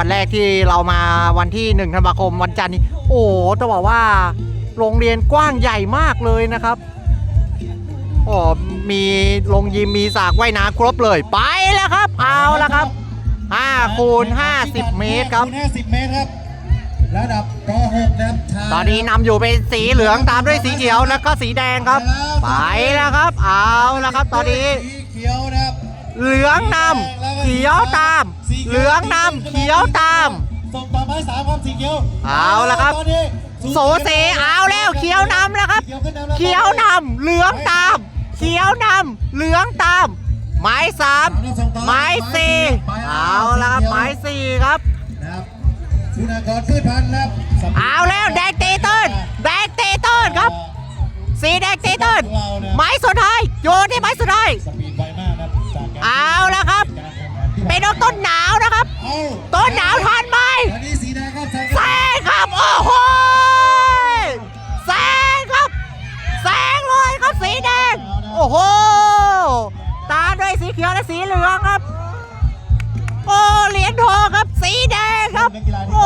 วันแรกที่เรามาวันที่1ธันวาคมวันจันทร์นี้ โอ้โหต้องบอกว่าโรงเรียนกว้างใหญ่มากเลยนะครับโอ้มีโรงยิมมีสระว่ายน้ำครบเลยไปแล้วครับ เอาแล้วครับ5คูณ50 เมตรครับคูณ50 เมตรครับระดับป .6 นะครับชายตอนนี้นำอยู่เป็นสีเหลืองตามด้วยสีเขียวแล้วก็สีแดงครับ ไปแล้วครับ เอาแล้วครับ ตอนนี้สีเขียวนะครับ เหลืองนำเขียวตาม เหลืองนำเขียวตามส่งต่อไม้สามครับสีเขียวเอาละครับตอนนี้โสเซเอาแล้วเขียวนำแล้วครับเขียวขึ้นนำแล้วเขียวนำเหลืองตาม เขียวนำเหลืองตามไม้สามไม้สี่เอาแล้วครับไม้สี่ครับนะครับคุณากรพืชพันธุ์นะครับสำหรับเอาแล้วแดงตีต้นแดงตีต้นครับ สีแดงตีต้นของเราเนี่ยไม้สุดท้ายโยนที่ไม้สุดท้าย หนาวนะครับเอาต้นหนาวทันไหมตอนนี้สีแดงครับแซงครับโอ้โหแซงครับแซงเลยครับสีแดง โอ้โหตามด้วยสีเขียวและสีเหลืองครับ โอ้เหรียญทองครับสีแดงครับ โอ้โห